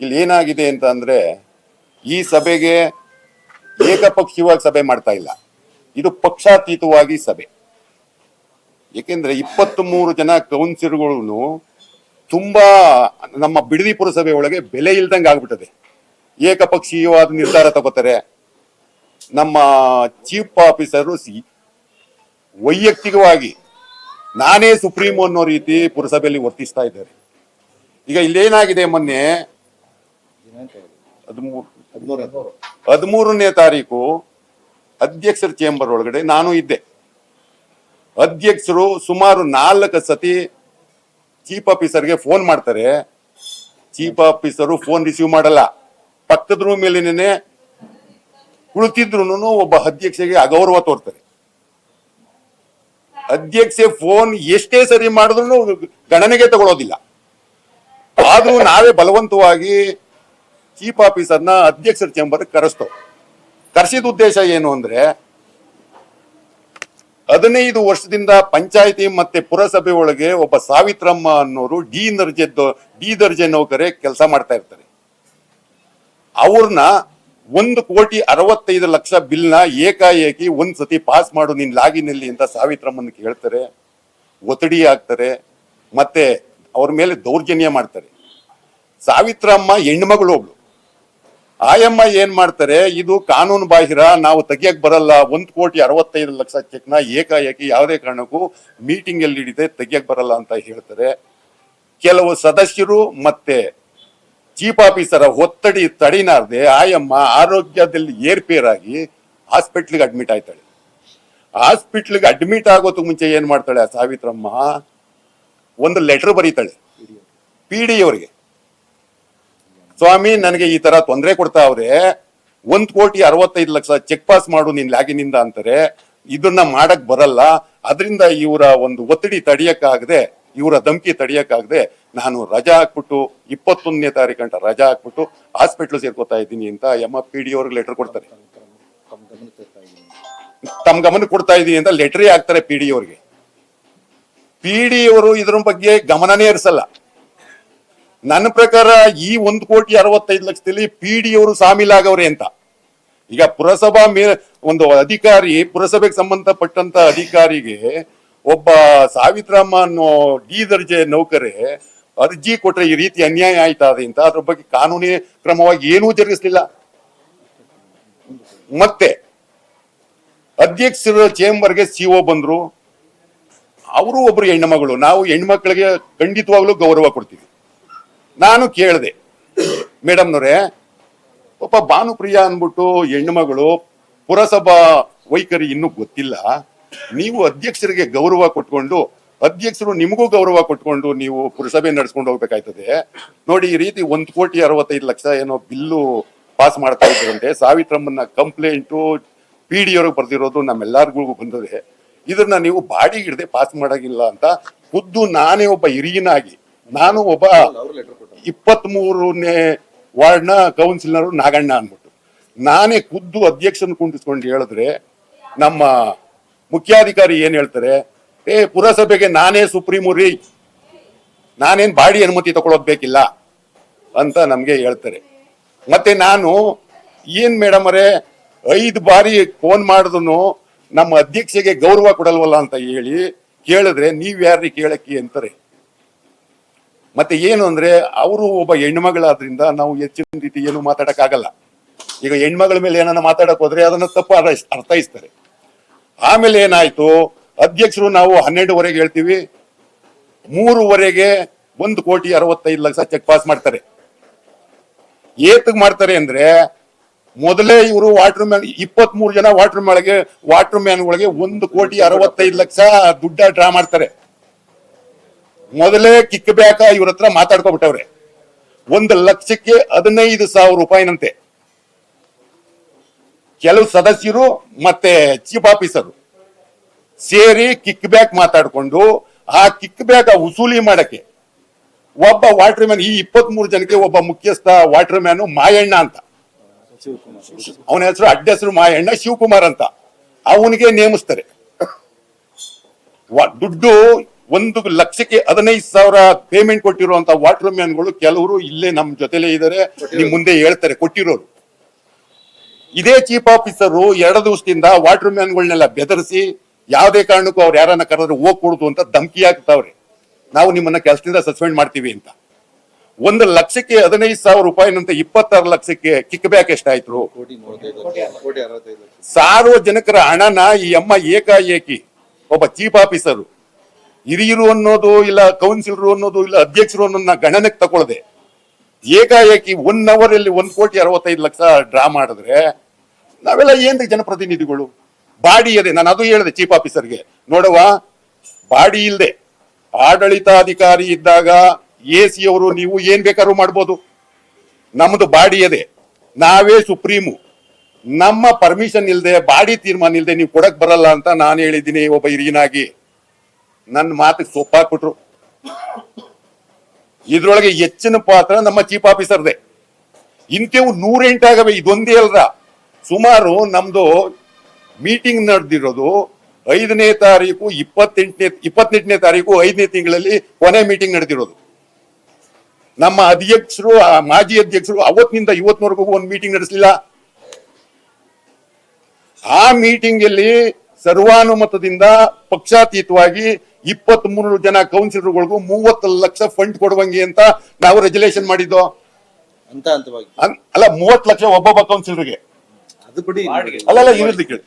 ಇಲ್ಲಿ ಏನಾಗಿದೆ ಅಂತ ಅಂದ್ರೆ ಈ ಸಭೆಗೆ ಏಕಪಕ್ಷೀಯವಾಗಿ ಸಭೆ ಮಾಡ್ತಾ ಇಲ್ಲ. ಇದು ಪಕ್ಷಾತೀತವಾಗಿ ಸಭೆ. ಏಕೆಂದ್ರೆ ಇಪ್ಪತ್ತ್ ಮೂರು ಜನ ಕೌನ್ಸಿಲರ್ಗಳು ತುಂಬಾ ನಮ್ಮ ಬಿಡದಿ ಪುರಸಭೆ ಒಳಗೆ ಬೆಲೆ ಇಲ್ದಂಗೆ ಆಗ್ಬಿಟ್ಟದೆ. ಏಕಪಕ್ಷೀಯವಾದ ನಿರ್ಧಾರ ತಗೋತಾರೆ. ನಮ್ಮ ಚೀಫ್ ಆಫೀಸರು ಸಿ ವೈಯಕ್ತಿಕವಾಗಿ ನಾನೇ ಸುಪ್ರೀಂ ಅನ್ನೋ ರೀತಿ ಪುರಸಭೆಯಲ್ಲಿ ವರ್ತಿಸ್ತಾ ಇದ್ದಾರೆ. ಈಗ ಇಲ್ಲೇನಾಗಿದೆ ಮೊನ್ನೆ ಹದಿಮೂರು. ಹದಿಮೂರನೇ ತಾರೀಕು ಅಧ್ಯಕ್ಷರ ಚೇಂಬರ್ ಒಳಗಡೆ ನಾನು ಇದ್ದೆ. ಅಧ್ಯಕ್ಷರು ಸುಮಾರು ನಾಲ್ಕು ಸತಿ ಚೀಫ್ ಆಫೀಸರ್ಗೆ ಫೋನ್ ಮಾಡ್ತಾರೆ. ಚೀಫ್ ಆಫೀಸರು ಫೋನ್ ರಿಸೀವ್ ಮಾಡಲ್ಲ. ಪಕ್ಕದ ರೂಮಲ್ಲಿನೇ ಕುಳಿತಿದ್ರು ಒಬ್ಬ ಅಧ್ಯಕ್ಷಗೆ ಅಗೌರವ ತೋರ್ತಾರೆ. ಅಧ್ಯಕ್ಷೆ ಫೋನ್ ಎಷ್ಟೇ ಸರಿ ಮಾಡಿದ್ರು ಗಣನೆಗೆ ತಗೊಳ್ಳೋದಿಲ್ಲ ಆದ್ರೂ ನಾವೇ ಬಲವಂತವಾಗಿ ಚೀಫ್ ಆಫೀಸರ್ನ ಅಧ್ಯಕ್ಷರ ಚೇಂಬರ್ ಕರೆಸ್ತು. ಕರೆಸಿದ ಉದ್ದೇಶ ಏನು ಅಂದ್ರೆ, ಹದಿನೈದು ವರ್ಷದಿಂದ ಪಂಚಾಯತಿ ಮತ್ತೆ ಪುರಸಭೆ ಒಳಗೆ ಒಬ್ಬ ಸಾವಿತ್ರಮ್ಮ ಅನ್ನೋರು ಡಿ ದರ್ಜೆ ಡಿ ದರ್ಜೆ ನೌಕರೇ ಕೆಲಸ ಮಾಡ್ತಾ ಇರ್ತಾರೆ. ಅವ್ರನ್ನ ಒಂದು ಕೋಟಿ ಅರವತ್ತೈದು ಲಕ್ಷ ಬಿಲ್ನ ಏಕಾಏಕಿ ಒಂದ್ ಸತಿ ಪಾಸ್ ಮಾಡು, ನಿನ್ ಲಾಗಿನಲ್ಲಿ ಅಂತ ಸಾವಿತ್ರಮ್ಮನ ಕೇಳ್ತಾರೆ, ಒತ್ತಡಿ ಆಗ್ತಾರೆ ಮತ್ತೆ ಅವ್ರ ಮೇಲೆ ದೌರ್ಜನ್ಯ ಮಾಡ್ತಾರೆ. ಸಾವಿತ್ರಮ್ಮ ಹೆಣ್ಮಗಳು ಒಬ್ಳು. ಆಯಮ್ಮ ಏನ್ ಮಾಡ್ತಾರೆ? ಇದು ಕಾನೂನು ಬಾಹಿರ, ನಾವು ತೆಗಿಯಕ್ ಬರಲ್ಲ. ಒಂದ್ ಕೋಟಿ ಅರವತ್ತೈದು ಲಕ್ಷ ಚೆಕ್ನ ಏಕಾಏಕಿ ಯಾವುದೇ ಕಾರಣಕ್ಕೂ ಮೀಟಿಂಗ್ ಅಲ್ಲಿ ಹಿಡಿದೆ ತೆಗಿಯಕ್ ಬರಲ್ಲ ಅಂತ ಹೇಳ್ತಾರೆ. ಕೆಲವು ಸದಸ್ಯರು ಮತ್ತೆ ಚೀಫ್ ಆಫೀಸರ ಒತ್ತಡಿ ತಡಿನಾರ್ದೆ ಆಯಮ್ಮ ಆರೋಗ್ಯದಲ್ಲಿ ಏರ್ಪೇರಾಗಿ ಹಾಸ್ಪಿಟ್ಲಿಗೆ ಅಡ್ಮಿಟ್ ಆಯ್ತಾಳೆ. ಹಾಸ್ಪಿಟ್ಲಿಗೆ ಅಡ್ಮಿಟ್ ಆಗೋದಕ್ಕೆ ಮುಂಚೆ ಏನ್ ಮಾಡ್ತಾಳೆ ಆ ಸಾವಿತ್ರಮ್ಮ? ಒಂದು ಲೆಟರ್ ಬರೀತಾಳೆ. ಪಿ ಡಿ ಅವರಿಗೆ. ಸ್ವಾಮಿ, ನನಗೆ ಈ ತರ ತೊಂದರೆ ಕೊಡ್ತಾ ಅವ್ರೆ, ಒಂದ್ ಕೋಟಿ ಅರವತ್ತೈದು ಲಕ್ಷ ಚೆಕ್ ಪಾಸ್ ಮಾಡು ನಿನ್ ಲ್ಯಾಗಿನಿಂದ ಅಂತಾರೆ, ಇದನ್ನ ಮಾಡಕ್ ಬರಲ್ಲ, ಅದರಿಂದ ಇವರ ಒಂದು ಒತ್ತಡಿ ತಡಿಯಕ್ಕಾಗದೆ, ಇವರ ಧಮಕಿ ತಡಿಯಕ್ಕಾಗದೆ, ನಾನು ರಜಾ ಹಾಕ್ಬಿಟ್ಟು ಇಪ್ಪತ್ತೊಂದನೇ ತಾರೀಕು ಗಂಟ ರಜಾ ಹಾಕ್ಬಿಟ್ಟು ಹಾಸ್ಪಿಟಲ್ ಸೇರ್ಕೋತಾ ಇದ್ದೀನಿ ಅಂತ ಎಂ ಎಫ್ ಪಿ ಡಿ ಅವ್ರಿಗೆ ಲೆಟರ್ ಕೊಡ್ತಾರೆ. ತಮ್ಮ ಗಮನ ಕೊಡ್ತಾ ಇದ್ದೀನಿ ಅಂತ ಲೆಟರೇ ಹಾಕ್ತಾರೆ ಪಿ ಡಿ ಅವ್ರಿಗೆ. ಪಿ ಡಿ ಅವರು ಇದ್ರ ಬಗ್ಗೆ ಗಮನನೇ ಹರಿಸಲ್ಲ ನನ್ನ ಪ್ರಕಾರ ಈ ಒಂದು ಕೋಟಿ ಅರವತ್ತೈದು ಲಕ್ಷದಲ್ಲಿ ಪಿ ಡಿ ಅವರು ಸಾಮೀಲಾಗವ್ರೆ ಅಂತ. ಈಗ ಪುರಸಭಾ ಮೇ ಒಂದು ಅಧಿಕಾರಿ, ಪುರಸಭೆಗೆ ಸಂಬಂಧಪಟ್ಟಂತ ಅಧಿಕಾರಿಗೆ ಒಬ್ಬ ಸಾವಿತ್ರಮ್ಮ ಅನ್ನೋ ಡಿ ದರ್ಜೆ ನೌಕರೇ ಅರ್ಜಿ ಕೊಟ್ರೆ ಈ ರೀತಿ ಅನ್ಯಾಯ ಆಯ್ತಾ ಅಂತ, ಅದ್ರ ಬಗ್ಗೆ ಕಾನೂನಿ ಕ್ರಮವಾಗಿ ಏನೂ ಜರುಗಿಸ್ಲಿಲ್ಲ. ಮತ್ತೆ ಅಧ್ಯಕ್ಷರ ಚೇಂಬರ್ಗೆ ಸಿಒ ಬಂದ್ರು. ಅವರು ಒಬ್ರು ಹೆಣ್ಮಗಳು ನಾವು ಹೆಣ್ಮಕ್ಳಿಗೆ ಖಂಡಿತವಾಗ್ಲೂ ಗೌರವ ಕೊಡ್ತೀವಿ. ನಾನು ಕೇಳಿದೆ, ಮೇಡಮ್ನವ್ರೆ, ಒಬ್ಬ ಭಾನುಪ್ರಿಯ ಅಂದ್ಬಿಟ್ಟು ಹೆಣ್ಣುಮಗಳು ಪುರಸಭಾ ವೈಖರಿ ಇನ್ನೂ ಗೊತ್ತಿಲ್ಲ. ನೀವು ಅಧ್ಯಕ್ಷರಿಗೆ ಗೌರವ ಕೊಟ್ಕೊಂಡು, ಅಧ್ಯಕ್ಷರು ನಿಮಗೂ ಗೌರವ ಕೊಟ್ಕೊಂಡು ನೀವು ಪುರಸಭೆ ನಡ್ಸ್ಕೊಂಡು ಹೋಗ್ಬೇಕಾಯ್ತದೆ. ನೋಡಿ, ಈ ರೀತಿ ಒಂದ್ ಕೋಟಿ ಅರವತ್ತೈದು ಲಕ್ಷ ಏನೋ ಬಿಲ್ಲು ಪಾಸ್ ಮಾಡ್ತಾ ಇದ್ರಂತೆ. ಸಾವಿತ್ರಮ್ಮನ ಕಂಪ್ಲೇಂಟು ಪಿ ಡಿ ಅವ್ರಿಗೆ ಬರ್ದಿರೋದು ನಮ್ಮೆಲ್ಲರಿಗೂ ಬಂದದೆ. ಇದನ್ನ ನೀವು ಬಾಡಿಗೆ ಹಿಡ್ದೆ ಪಾಸ್ ಮಾಡಾಗಿಲ್ಲ ಅಂತ ಖುದ್ದು ನಾನೇ ಒಬ್ಬ ಹಿರಿಯನಾಗಿ, ನಾನು ಒಬ್ಬ ಇಪ್ಪತ್ತ್ ಮೂರನೇ ವಾರ್ಡ್ನ ಕೌನ್ಸಿಲರ್ ನಾಗಣ್ಣ ಅಂದ್ಬಿಟ್ಟು. ನಾನೇ ಖುದ್ದು ಅಧ್ಯಕ್ಷನ ಕುಂಡಿಸ್ಕೊಂಡು ಹೇಳಿದ್ರೆ ನಮ್ಮ ಮುಖ್ಯಾಧಿಕಾರಿ ಏನ್ ಹೇಳ್ತಾರೆ? ಏ, ಪುರಸಭೆಗೆ ನಾನೇ ಸುಪ್ರೀಮು ರೀ. ನಾನೇನ್ ಬಾಡಿ ಅನುಮತಿ ತಗೊಳೋದ್ ಬೇಕಿಲ್ಲ ಅಂತ ನಮ್ಗೆ ಹೇಳ್ತಾರೆ. ಮತ್ತೆ ನಾನು ಏನ್ ಮೇಡಮ್ ಐದು ಬಾರಿ ಫೋನ್ ಮಾಡಿದ್ರು ನಮ್ಮ ಅಧ್ಯಕ್ಷಗೆ ಗೌರವ ಕೊಡಲ್ವಲ್ಲ ಅಂತ ಹೇಳಿ ಕೇಳಿದ್ರೆ ನೀವ್ ಯಾರ್ರಿ ಕೇಳಕ್ಕೆ ಅಂತಾರೆ. ಮತ್ತೆ ಏನು ಅಂದ್ರೆ ಅವರು ಒಬ್ಬ ಹೆಣ್ಮಗಳಾದ್ರಿಂದ ನಾವು ಹೆಚ್ಚಿನ ರೀತಿ ಏನು ಮಾತಾಡಕ್ಕಾಗಲ್ಲ. ಈಗ ಹೆಣ್ಮಗಳ ಮೇಲೆ ಏನನ್ನ ಮಾತಾಡಕ್ ಹೋದ್ರೆ ಅದನ್ನ ತಪ್ಪು ಅರ್ಥ- ಅರ್ಥೈಸ್ತಾರೆ ಆಮೇಲೆ ಏನಾಯ್ತು? ಅಧ್ಯಕ್ಷರು ನಾವು ಹನ್ನೆರಡುವರೆಗೆ ಹೇಳ್ತೀವಿ. ಮೂರುವರೆಗೆ ಒಂದು ಕೋಟಿ ಅರವತ್ತೈದು ಲಕ್ಷ ಚೆಕ್ ಪಾಸ್ ಮಾಡ್ತಾರೆ. ಏತಕ್ ಮಾಡ್ತಾರೆ ಅಂದ್ರೆ ಮೊದಲೇ ಇವರು ವಾಟರ್ ಮ್ಯಾನ್ ಇಪ್ಪತ್ತ್ ಮೂರು ಜನ ವಾಟರ್ ಮ್ಯಾನ್ಗೆ ವಾಟರ್ ಮ್ಯಾನ್ಗಳಿಗೆ ಒಂದು ಕೋಟಿ ಅರವತ್ತೈದು ಲಕ್ಷ ದುಡ್ಡ ಡ್ರಾ ಮಾಡ್ತಾರೆ. ಮೊದಲೇ ಕಿಕ್ ಬ್ಯಾಕ್ ಇವ್ರ ಹತ್ರ ಮಾತಾಡ್ಕೊಬಿಟ್ಟವ್ರೆ. ಒಂದು ಲಕ್ಷಕ್ಕೆ ಹದಿನೈದು ಸಾವಿರ ರೂಪಾಯಿನಂತೆ. ಕೆಲವು ಸದಸ್ಯರು ಮತ್ತೆ ಚೀಫ್ ಆಫೀಸರು ಸೇರಿ ಕಿಕ್ ಬ್ಯಾಕ್ ಮಾತಾಡ್ಕೊಂಡು ಆ ಕಿಕ್ ಬ್ಯಾಕ್ ವಸೂಲಿ ಮಾಡಕ್ಕೆ ಒಬ್ಬ ವಾಟರ್ ಮ್ಯಾನ್ ಈ ಇಪ್ಪತ್ತ್ ಮೂರು ಜನಕ್ಕೆ ಒಬ್ಬ ಮುಖ್ಯಸ್ಥ ವಾಟರ್ ಮ್ಯಾನು ಮಾಯಣ್ಣ ಅಂತ. ಅವನ ಹೆಸರು, ಅಡ್ಡ ಹೆಸರು ಮಾಯಣ್ಣ ಶಿವಕುಮಾರ್ ಅಂತ. ಅವನಿಗೆ ನೇಮಿಸ್ತಾರೆ. ದುಡ್ಡು ಒಂದು ಲಕ್ಷಕ್ಕೆ ಹದಿನೈದು ಸಾವಿರ ಪೇಮೆಂಟ್ ಕೊಟ್ಟಿರುವಂತ ವಾಟರ್ ಮ್ಯಾನ್ಗಳು ಕೆಲವರು ಇಲ್ಲೇ ನಮ್ಮ ಜೊತೆಲೇ ಇದ್ದಾರೆ ನಿಮ್ ಮುಂದೆ ಹೇಳ್ತಾರೆ ಕೊಟ್ಟಿರೋರು ಇದೇ ಚೀಫ್ ಆಫೀಸರು ಎರಡು ದಿವಸದಿಂದ ವಾಟರ್ ಮ್ಯಾನ್ಗಳನ್ನೆಲ್ಲ ಬೆದರಿಸಿ ಯಾವುದೇ ಕಾರಣಕ್ಕೂ ಅವ್ರು ಯಾರನ್ನ ಕರೆದ್ರೆ ಹೋಗ್ಕೊಡುದು ಅಂತ ಧಮಕಿ ಹಾಕ್ತಾವ್ರೆ. ನಾವು ನಿಮ್ಮನ್ನ ಕೆಲಸದಿಂದ ಸಸ್ಪೆಂಡ್ ಮಾಡ್ತೀವಿ ಅಂತ. ಒಂದು ಲಕ್ಷಕ್ಕೆ ಹದಿನೈದು ಸಾವಿರ ರೂಪಾಯಿನಂತೆ ಇಪ್ಪತ್ತಾರು ಲಕ್ಷಕ್ಕೆ ಕಿಕ್ ಬ್ಯಾಕ್ ಎಷ್ಟಾಯ್ತು? ಸಾರ್ವಜನಿಕರ ಹಣನ ಈ ಅಮ್ಮ ಏಕಾಏಕಿ ಒಬ್ಬ ಚೀಫ್ ಆಫೀಸರು ಹಿರಿಯರು ಅನ್ನೋದು ಇಲ್ಲ ಕೌನ್ಸಿಲರು ಅನ್ನೋದು ಇಲ್ಲ, ಅಧ್ಯಕ್ಷರು ಅನ್ನೋದನ್ನ ಗಣನೆಗೆ ತಗೊಳ್ಳದೆ ಏಕಾಏಕಿ ಒನ್ ಅವರ್ ಅಲ್ಲಿ ಒಂದ್ ಕೋಟಿ ಅರವತ್ತೈದು ಲಕ್ಷ ಡ್ರಾ ಮಾಡಿದ್ರೆ ನಾವೆಲ್ಲ ಏನ್ರಿ ಜನಪ್ರತಿನಿಧಿಗಳು? ಬಾಡಿ ಅದೇ, ನಾನು ಅದು ಹೇಳಿದೆ ಚೀಫ್ ಆಫೀಸರ್ಗೆ ನೋಡುವ ಬಾಡಿ ಇಲ್ಲದೆ ಆಡಳಿತಾಧಿಕಾರಿ ಇದ್ದಾಗ ಎ ಸಿ ಅವರು ನೀವು ಏನ್ ಬೇಕಾದ್ರೂ ಮಾಡ್ಬೋದು. ನಮ್ದು ಬಾಡಿ ಅದೇ. ನಾವೇ ಸುಪ್ರೀಮು. ನಮ್ಮ ಪರ್ಮಿಷನ್ ಇಲ್ಲದೆ ಬಾಡಿ ತೀರ್ಮಾನ ಇಲ್ಲದೆ ನೀವು ಕೊಡಕ್ ಬರಲ್ಲ ಅಂತ ನಾನು ಹೇಳಿದ್ದೀನಿ ಒಬ್ಬ ಹಿರಿಯನಾಗಿ. ನನ್ನ ಮಾತಿಗೆ ಸೊಪ್ಪಾಕ್ಬಿಟ್ರು ಇದ್ರೊಳಗೆ ಹೆಚ್ಚಿನ ಪಾತ್ರ ನಮ್ಮ ಚೀಫ್ ಆಫೀಸರ್ದೆ. ಇಂಥವು ನೂರೆಂಟಾಗವೆ ಇದೊಂದೇ ಅಲ್ರ. ಸುಮಾರು ನಮ್ದು ಮೀಟಿಂಗ್ ನಡೆದಿರೋದು ಐದನೇ ತಾರೀಕು, ಇಪ್ಪತ್ತೆಂಟನೇ ಇಪ್ಪತ್ತೆಂಟನೇ ತಾರೀಕು, ಐದನೇ ತಿಂಗಳಲ್ಲಿ ಕೊನೆ ಮೀಟಿಂಗ್ ನಡೆದಿರೋದು. ನಮ್ಮ ಅಧ್ಯಕ್ಷರು ಮಾಜಿ ಅಧ್ಯಕ್ಷರು ಅವತ್ತಿನಿಂದ ಇವತ್ತಿನವರೆಗೂ ಒಂದು ಮೀಟಿಂಗ್ ನಡೆಸಲಿಲ್ಲ. ಆ ಮೀಟಿಂಗ್ ಅಲ್ಲಿ ಸರ್ವಾನುಮತದಿಂದ ಪಕ್ಷಾತೀತವಾಗಿ ಇಪ್ಪತ್ತ್ ಮೂರು ಜನ ಕೌನ್ಸಿಲರ್ಗಳಿಗೂ ಮೂವತ್ತು ಲಕ್ಷ ಫಂಡ್ ಕೊಡುವಂಗೆ ಅಂತ ನಾವು ರೆಜುಲೇಷನ್ ಮಾಡಿದ್ದು. ಅಂತ ಹಂತವಾಗಿ. ಅಲ್ಲ ಮೂವತ್ತು ಲಕ್ಷ ಒಬ್ಬೊಬ್ಬ ಕೌನ್ಸಿಲರ್ಗೆ ಅದು ಬಿಡಿ ಅಲ್ಲಲ್ಲ ಇರೋದು ಕೇಳಿ.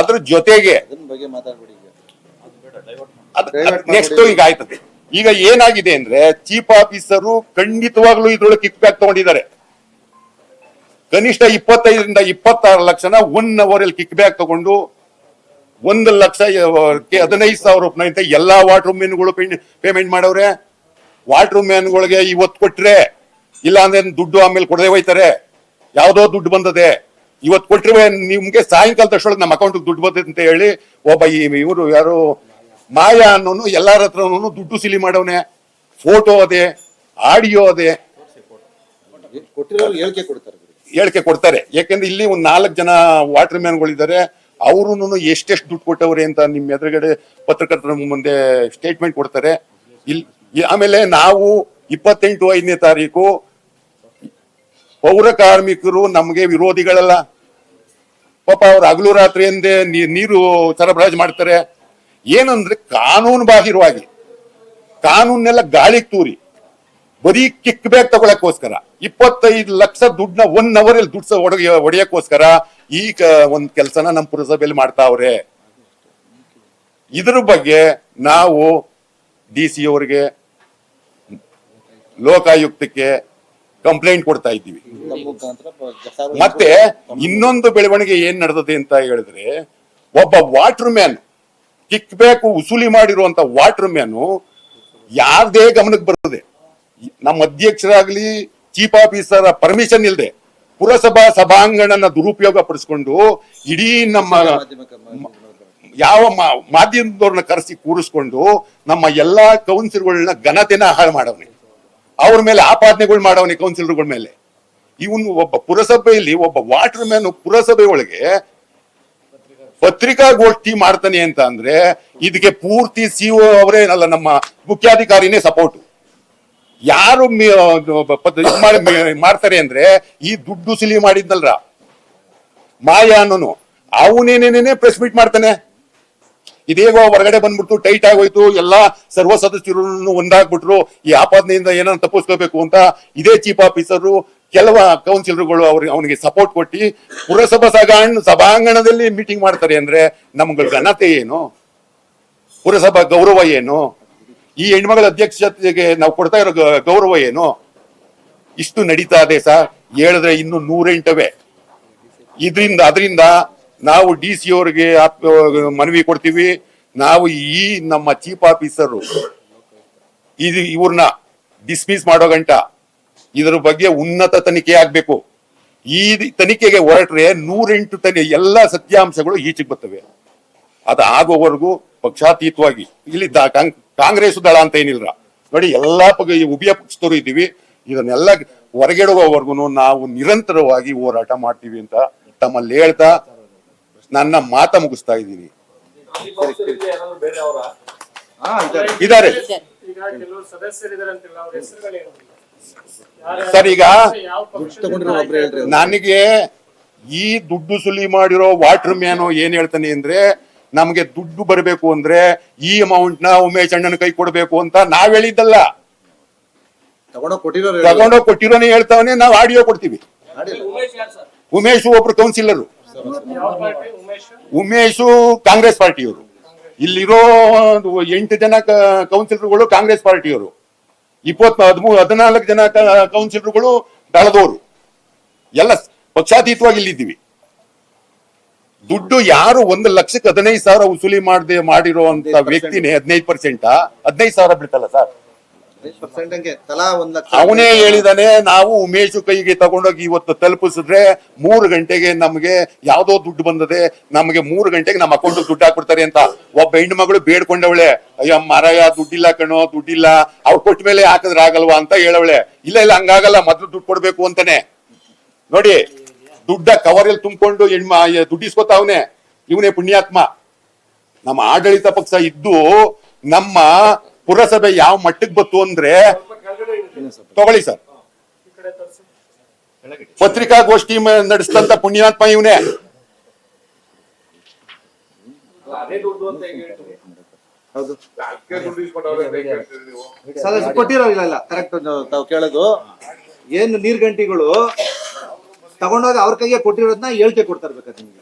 ಅದ್ರ ಜೊತೆಗೆ ಅದನ್ನ ಬಗ್ಗೆ ಮಾತಾಡ್ಬಿಡಿ ಈಗ. ಅದ್ ನೆಕ್ಸ್ಟ್ ಈಗ ಆಯ್ತದೆ. ಈಗ ಏನಾಗಿದೆ ಅಂದ್ರೆ ಚೀಫ್ ಆಫೀಸರು ಖಂಡಿತವಾಗ್ಲೂ ಇದ್ರೊಳಗೆ ಕಿಕ್ ಬ್ಯಾಕ್ ತಗೊಂಡಿದ್ದಾರೆ. ಕನಿಷ್ಠ ಇಪ್ಪತ್ತೈದರಿಂದ ಇಪ್ಪತ್ತಾರು ಲಕ್ಷನ ಒನ್ ಅವರ್ ಅಲ್ಲಿ ಕಿಕ್ ಬ್ಯಾಕ್ ತಗೊಂಡು ಒಂದು ಲಕ್ಷ ಹದಿನೈದು ಸಾವಿರ ರೂಪಾಯಿ ಅಂತ ಎಲ್ಲಾ ವಾಟರ್ ಮ್ಯಾನ್ಗಳು ಪೇಮೆಂಟ್ ಮಾಡವ್ರೆ ವಾಟರ್ ಮ್ಯಾನ್ಗಳಿಗೆ ಇವತ್ತು ಕೊಟ್ರೆ ಇಲ್ಲ ಅಂದ್ರೆ ದುಡ್ಡು ಆಮೇಲೆ ಕೊಡದೆ ಹೋಯ್ತಾರೆ. ಯಾವ್ದೋ ದುಡ್ಡು ಬಂದದೆ. ಇವತ್ತು ಕೊಟ್ಟರೆ ನಿಮ್ಗೆ ಸಾಯಂಕಾಲ ತಕ್ಷಣ ನಮ್ಮ ಅಕೌಂಟ್ ದುಡ್ಡು ಬಂದದೆ ಅಂತ ಹೇಳಿ ಒಬ್ಬ ಈ ಇವರು ಯಾರು ಮಾಯಾ ಅನ್ನೋನು ಎಲ್ಲಾರ ಹತ್ರನೂ ದುಡ್ಡು ಸಿಲಿ ಮಾಡವನೆ ಫೋಟೋ ಅದೇ ಆಡಿಯೋ ಅದೇ. ಕೊಟ್ಟರೆ ಹೇಳಿಕೆ ಕೊಡ್ತಾರೆ. ಬಿಡಿ ಹೇಳಿಕೆ ಕೊಡ್ತಾರೆ. ಯಾಕಂದ್ರೆ ಇಲ್ಲಿ ಒಂದು ನಾಲ್ಕು ಜನ ವಾಟರ್ ಮ್ಯಾನ್ಗಳಿದ್ದಾರೆ ಅವರು ಎಷ್ಟೆಷ್ಟು ದುಡ್ಡು ಕೊಟ್ಟವ್ರೆ ಅಂತ ನಿಮ್ ಎದುರುಗಡೆ ಪತ್ರಕರ್ತರ ಮುಂದೆ ಸ್ಟೇಟ್ಮೆಂಟ್ ಕೊಡ್ತಾರೆ. ಇಲ್ಲಿ ಆಮೇಲೆ ನಾವು ಇಪ್ಪತ್ತೆಂಟು ಐದನೇ ತಾರೀಕು ಪೌರ ಕಾರ್ಮಿಕರು ನಮಗೆ ವಿರೋಧಿಗಳಲ್ಲ. ಪಾಪ ಅವ್ರು ಹಗಲು ರಾತ್ರಿ ಎಂದೇ ನೀರು ಸರಬರಾಜು ಮಾಡ್ತಾರೆ. ಏನಂದ್ರೆ ಕಾನೂನು ಬಾಹಿರವಾಗಿ ಕಾನೂನೆಲ್ಲ ಗಾಳಿಗೆ ತೂರಿ. ಬರೀ ಕಿಕ್ ಬ್ಯಾಕ್ ತಗೊಳಕ್ಕೋಸ್ಕರ. ಇಪ್ಪತ್ತೈದು ಲಕ್ಷ ದುಡ್ಡನ್ನ ಒನ್ ಅವರ್ ಅಲ್ಲಿ ದುಡ್ಸ ಹೊಡೆಯಕ್ಕೋಸ್ಕರ ಈ ಒಂದ್ ಕೆಲಸನ ನಮ್ಮ ಪುರಸಭೆಯಲ್ಲಿ ಮಾಡ್ತಾವ್ರೆ. ಇದ್ರ ಬಗ್ಗೆ ನಾವು ಡಿ ಸಿ ಅವರಿಗೆ, ಲೋಕಾಯುಕ್ತಕ್ಕೆ ಕಂಪ್ಲೇಂಟ್ ಕೊಡ್ತಾ ಇದ್ದೀವಿ. ಮತ್ತೆ ಇನ್ನೊಂದು ಬೆಳವಣಿಗೆ ಏನ್ ನಡೆದದೆ ಅಂತ ಹೇಳಿದ್ರೆ, ಒಬ್ಬ ವಾಟರ್ ಮ್ಯಾನ್ ಕಿಕ್ ಬ್ಯಾಕ್ ಉಸೂಲಿ ಮಾಡಿರುವಂತ ವಾಟರ್ ಮ್ಯಾನು ಯಾರ್ದೇ ಗಮನಕ್ಕೆ ಬರ್ತದೆ ನಮ್ಮ ಅಧ್ಯಕ್ಷರಾಗ್ಲಿ ಚೀಫ್ ಆಫೀಸರ್ ಪರ್ಮಿಷನ್ ಇಲ್ಲದೆ ಪುರಸಭಾ ಸಭಾಂಗಣನ ದುರುಪಯೋಗ ಪಡಿಸ್ಕೊಂಡು ಇಡೀ ನಮ್ಮ ಯಾವ ಮಾಧ್ಯಮದವ್ರನ್ನ ಕರೆಸಿ ಕೂರಿಸ್ಕೊಂಡು ನಮ್ಮ ಎಲ್ಲಾ ಕೌನ್ಸಿಲ್ಗಳನ್ನ ಘನತೆನ ಹಾಳು ಮಾಡವನೆ. ಅವ್ರ ಮೇಲೆ ಆಪಾದನೆಗಳು ಮಾಡವನೆ ಕೌನ್ಸಿಲರ್ಗಳ ಮೇಲೆ. ಇವನು ಒಬ್ಬ ಪುರಸಭೆಯಲ್ಲಿ ಒಬ್ಬ ವಾಟರ್ ಮ್ಯಾನ್ ಪುರಸಭೆ ಒಳಗೆ ಪತ್ರಿಕಾಗೋಷ್ಠಿ ಮಾಡ್ತಾನೆ ಅಂತ ಅಂದ್ರೆ ಇದಕ್ಕೆ ಪೂರ್ತಿ ಸಿಒ ಅವರೇ ಅಲ್ಲ ನಮ್ಮ ಮುಖ್ಯಾಧಿಕಾರಿನೇ ಸಪೋರ್ಟ್. ಯಾರು ಮಾಡ್ತಾರೆ ಅಂದ್ರೆ ಈ ದುಡ್ಡು ಸಿಲಿ ಮಾಡಿದ್ನಲ್ರ. ಮಾಯಾ ಅನ್ನೋನು. ಅವನೇನೇನೇನೆ ಪ್ರೆಸ್ ಮೀಟ್ ಮಾಡ್ತಾನೆ. ಇದೇಗೋ ಹೊರಗಡೆ ಬಂದ್ಬಿಟ್ಟು ಟೈಟ್ ಆಗೋಯ್ತು ಎಲ್ಲಾ ಸರ್ವ ಸದಸ್ಯರು ಒಂದಾಗ್ಬಿಟ್ರು. ಈ ಆಪಾದನೆಯಿಂದ ಏನನ್ನ ತಪ್ಪಿಸ್ಕೋಬೇಕು ಅಂತ ಇದೇ ಚೀಫ್ ಆಫೀಸರು ಕೆಲವ ಕೌನ್ಸಿಲರ್ಗಳು ಅವ್ರಿಗೆ ಅವನಿಗೆ ಸಪೋರ್ಟ್ ಕೊಟ್ಟು ಪುರಸಭಾ ಸಭಾಂಗಣ ಸಭಾಂಗಣದಲ್ಲಿ ಮೀಟಿಂಗ್ ಮಾಡ್ತಾರೆ ಅಂದ್ರೆ ನಮ್ಗಳ ಘನತೆ ಏನು? ಪುರಸಭಾ ಗೌರವ ಏನು? ಈ ಹೆಣ್ಮಗಳ ಅಧ್ಯಕ್ಷತೆಗೆ ನಾವು ಕೊಡ್ತಾ ಇರೋ ಗೌರವ ಏನು? ಇಷ್ಟು ನಡೀತಾ ಇದೆ ಸರ್. ಹೇಳಿದ್ರೆ ಇನ್ನು ನೂರೆಂಟವೇ. ಇದರಿಂದ, ಅದರಿಂದ ನಾವು ಡಿ ಸಿ ಅವರಿಗೆ ಮನವಿ ಕೊಡ್ತೀವಿ. ನಾವು ಈ ನಮ್ಮ ಚೀಫ್ ಆಫೀಸರು, ಇದು ಇವ್ರನ್ನ ಡಿಸ್ಮಿಸ್ ಮಾಡೋ ಗಂಟ, ಇದರ ಬಗ್ಗೆ ಉನ್ನತ ತನಿಖೆ ಆಗ್ಬೇಕು. ಈ ತನಿಖೆಗೆ ಹೊರಟ್ರೆ ನೂರೆಂಟು ತನಿ, ಎಲ್ಲ ಸತ್ಯಾಂಶಗಳು ಈಚೆಗೆ ಬರ್ತವೆ. ಅದು ಆಗೋವರೆಗೂ ಪಕ್ಷಾತೀತವಾಗಿ ಇಲ್ಲಿ ಕಾಂಗ್ರೆಸ್ ದಳ ಅಂತ ಏನಿಲ್ಲ. ನೋಡಿ, ಎಲ್ಲಾ ಈ ಉಭಯ ಪಕ್ಷದವರು ಇದ್ದೀವಿ. ಇದನ್ನೆಲ್ಲ ಹೊರಗೆಡುವವರೆಗೂ ನಾವು ನಿರಂತರವಾಗಿ ಹೋರಾಟ ಮಾಡ್ತೀವಿ ಅಂತ ತಮ್ಮಲ್ಲಿ ಹೇಳ್ತಾ ನನ್ನ ಮಾತ ಮುಗಿಸ್ತಾ ಇದ್ದೀನಿ. ಇದಾರೆ ಸರ್, ಈಗ ನನಗೆ ಈ ದುಡ್ಡು ಸುಲಿ ಮಾಡಿರೋ ವಾಟರ್ ಮ್ಯಾನು ಏನ್ ಹೇಳ್ತಾನೆ ಅಂದ್ರೆ ನಮ್ಗೆ ದುಡ್ಡು ಬರಬೇಕು ಅಂದ್ರೆ ಈ ಅಮೌಂಟ್ನ ಉಮೇಶ್ ಅಣ್ಣನ ಕೈ ಕೊಡಬೇಕು ಅಂತ ನಾವ್ ಹೇಳಿದ್ದಲ್ಲ. ತಗೊಂಡೋಗ್ ಕೊಟ್ಟಿರೋನೆ ಹೇಳ್ತಾವನೆ ನಾವ್ ಆಡಿಯೋ ಕೊಡ್ತೀವಿ. ಉಮೇಶ್ ಒಬ್ರು ಕೌನ್ಸಿಲರ್. ಯಾವ ಪಾರ್ಟಿ ಉಮೇಶ್? ಉಮೇಶು ಕಾಂಗ್ರೆಸ್ ಪಾರ್ಟಿಯವರು. ಇಲ್ಲಿರೋ ಒಂದು ಎಂಟು ಜನ ಕೌನ್ಸಿಲರ್ಗಳು ಕಾಂಗ್ರೆಸ್ ಪಾರ್ಟಿಯವರು. ಇಪ್ಪತ್ ಹದಿಮೂರು ಹದಿನಾಲ್ಕು ಜನ ಕೌನ್ಸಿಲರ್ಗಳು ದಳದವರು. ಎಲ್ಲ ಪಕ್ಷಾತೀತವಾಗಿ ಇಲ್ಲಿದ್ದೀವಿ. ದುಡ್ಡು ಯಾರು ಒಂದು ಲಕ್ಷಕ್ಕೆ ಹದಿನೈದು ಸಾವಿರ ವಸೂಲಿ ಮಾಡದೆ ಮಾಡಿರೋ ಅಂತ ವ್ಯಕ್ತಿನೇ ಹದಿನೈದು ಪರ್ಸೆಂಟ್ ಹದಿನೈದು ಸಾವಿರ ಬಿಡ್ತಲ್ಲ ಸರ್? ಅವನೇ ಹೇಳಿದಾನೆ ನಾವು ಉಮೇಶು ಕೈಗೆ ತಗೊಂಡೋಗಿ ಇವತ್ತು ತಲುಪಿಸಿದ್ರೆ ಮೂರು ಗಂಟೆಗೆ ನಮಗೆ ಯಾವ್ದೋ ದುಡ್ಡು ಬಂದದೆ ನಮಗೆ ಮೂರು ಗಂಟೆಗೆ ನಮ್ಮ ಅಕೌಂಟ್ ದುಡ್ಡು ಹಾಕ್ಬಿಡ್ತಾರೆ ಅಂತ. ಒಬ್ಬ ಹೆಣ್ಣು ಮಗಳು ಬೇಡ್ಕೊಂಡವಳೆ. ಅಯ್ಯ ಮರಯ ದುಡ್ಡಿಲ್ಲ ಕಣೋ ದುಡ್ಡಿಲ್ಲ. ಅವ್ರು ಕೊಟ್ಟ ಮೇಲೆ ಹಾಕಿದ್ರೆ ಆಗಲ್ವಾ ಅಂತ ಹೇಳವಳೆ. ಇಲ್ಲ ಇಲ್ಲ ಹಂಗಾಗಲ್ಲ ಮೊದ್ಲು ದುಡ್ಡು ಕೊಡ್ಬೇಕು ಅಂತಾನೆ. ನೋಡಿ ದುಡ್ಡ ಕವರಲ್ಲಿ ತುಂಬಿಕೊಂಡು ಹೆಣ್ಮ ದುಡ್ಡಿಸ್ಕೊತಾವನೆ ಇವನೇ ಪುಣ್ಯಾತ್ಮ. ನಮ್ಮ ಆಡಳಿತ ಪಕ್ಷ ಇದ್ದು ನಮ್ಮ ಪುರಸಭೆ ಯಾವ ಮಟ್ಟಕ್ಕೆ ಬತ್ತು ಅಂದ್ರೆ ತಗೊಳ್ಳಿ ಸರ್. ಈ ಕಡೆ ತೋರಿಸಿ ಪತ್ರಿಕಾಗೋಷ್ಠಿ ನಡೆಸಿದಂತ ಪುಣ್ಯಾತ್ಮ ಇವನೇ. ಕೊಟ್ಟಿರೋ ಇಲ್ಲ ಇಲ್ಲ ಕರೆಕ್ಟ್ ತಾವು ಕೇಳೋದು. ಏನು ನೀರ್ ಗಂಟಿಗಳು ತಗೊಂಡೋಗಿ ಅವ್ರ ಕೈಗೆ ಕೊಟ್ಟಿರೋದನ್ನ ಹೇಳ್ಕೆ ಕೊಡ್ತಾ ಇರ್ಬೇಕಾದ್ರೆ ನಿಮ್ಗೆ?